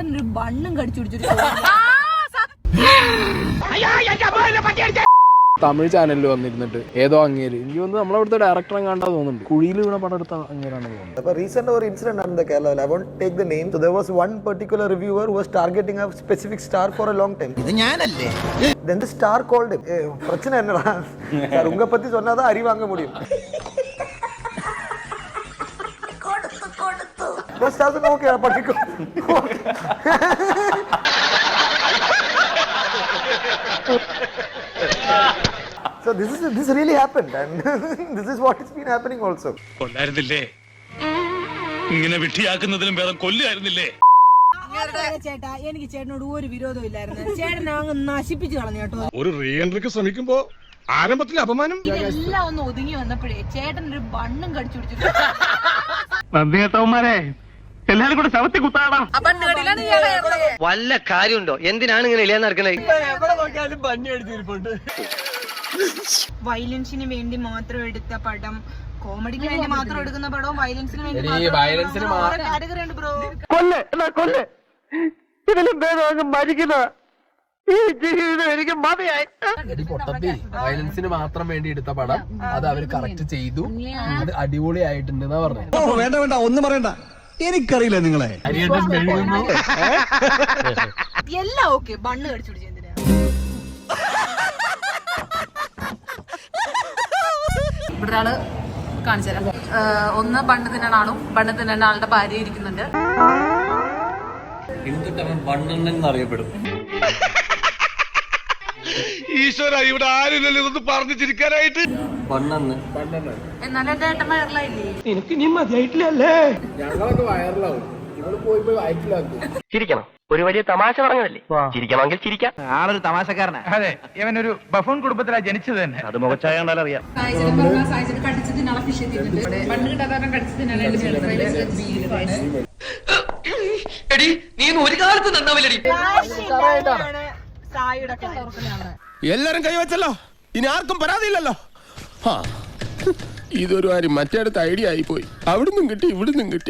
ഒരു ബണ്ണും കടിച്ചു പിടിച്ചിട്ട് തമിഴ് ചാനലിൽ വന്നിരുന്നിട്ട് ഏതോ അങ്ങേര് എനിക്ക് തോന്നുന്നു നമ്മളവിടുത്തെ ഡയറക്ടറെ കണ്ടാ തോന്നുന്നുണ്ട് കുഴിയിൽ വീണ പടം എടുത്ത അങ്ങേരാണെന്ന് തോന്നുന്നു അപ്പോൾ റീസെൻ്റ് ഒരു ഇൻസിഡൻറ്റ് നടന്ന കേരളത്തിൽ I won't take the name so there was one particular reviewer was targeting a specific star for a long time ഇത് ഞാനല്ലേ then the star called him "ஏய், பிரச்சனை என்னடா சார் உங்க பத்தி சொன்னாதான் அரி வாங்க முடியும் ബസ് നോക്കിയാണ് പഠിക്കും So this is this really happened, and this is what has been happening also. കൊല്ലായിരുന്നില്ലേ? ഇങ്ങനെ വിട്ടിയാക്കുന്നതിലും വേറെ കൊല്ലായിരുന്നില്ലേ ചേട്ടാ എനിക്ക് ചേട്ടനോട് ഒരു വിരോധവും ഇല്ലായിരുന്നു. ചേട്ടനെ അങ്ങ് നശിപ്പിച്ചു കളഞ്ഞു കേട്ടോ. ഒരു റീഎൻട്രിക്ക് ശ്രമിക്കുമ്പോ ആരംഭത്തിൽ അപമാനം? എല്ലാം ഒന്ന് ഒതുങ്ങി വന്നപ്പോഴേ ചേട്ടൻ ഒരു ബണ്ണും കടിച്ചു പിടിച്ചിട്ടുണ്ട്. നന്ദി കേട്ടവന്മാരെ എല്ലാരും കൂടെ ശവത്തി കുത്താടാ. വല്ല കാര്യമുണ്ടോ? എന്തിനാണ് ഇങ്ങനെ ഇല്ലാന്ന് നടക്കുന്നത് വയലൻസിന് വേണ്ടി മാത്രം എടുത്ത പടം കോമഡിക്ക് വേണ്ടി മാത്രം എടുക്കുന്ന പടവും വയലൻസിന് വേണ്ടി മാത്രം എടുക്കുന്ന ഓരോ ഉണ്ട് ബ്രോ. കൊല്ല് എന്നാ കൊല്ല്. ഇതിലും ഭേദം അങ്ങ് മരിക്കുന്ന ഈ ജീവിതം എനിക്ക് മതിയായി. എടി പൊട്ടത്തി വയലൻസിന് മാത്രം വേണ്ടി എടുത്ത പടം. അത് അവർ കറക്റ്റ് ചെയ്തു. അത് അടിപൊളിയായിട്ടുണ്ട് എന്നാ പറഞ്ഞത്. വേണ്ട വേണ്ട ഒന്നും പറയണ്ട. എനിക്കറിയില്ല നിങ്ങളെ. ഹരിയേട്ടൻ മെഴുകുന്നു എല്ലാം ഓക്കെ ബണ്ണ് കടിച്ചു പിടിച്ചു എന്തിനാ? ഇവിടെ ഒരാൾ കാണിച്ചു തരാം. ഏഹ് ഒന്ന് ബണ്ണ് തിന്നണ ആളും ബണ്ണ് തിന്നണ ആളുടെ ഭാര്യ ഇരിക്കുന്നുണ്ട്. ഈശ്വര ഇവിടെ ആരുമില്ലല്ലോ ഇതൊന്ന് പറഞ്ഞു ചിരിക്കാനായിട്ട്. എന്നാലും എന്റെ ഏട്ടൻ വയറിലായില്ലേ? ഞങ്ങളൊക്കെ വയറിലാവും. ഇവൾ പോയി പോയി വയറ്റിലാക്കും ചിരിക്കണം. ഒരു വലിയ തമാശ പറഞ്ഞതല്ലേ? ചിരിക്കണമെങ്കിൽ ചിരിക്കാം. ആളൊരു തമാശക്കാരനാ. അതെ ഇവൻ ഒരു ബഫൂൺ കുടുംബത്തിലാ ജനിച്ചത് തന്നെ. അത് മുഖച്ചായ അറിയാം. എടി നീ ഒരു കാലത്ത് നന്നാവില്ലടി. എല്ലാരും കൈവച്ചല്ലോ. ഇനി ആർക്കും പരാതിയില്ലല്ലോ. ഇതൊരു കാര്യം മറ്റേടത്ത് ഐഡിയ പോയി അവിടുന്നും കിട്ടി ഇവിടുന്നും കിട്ടി.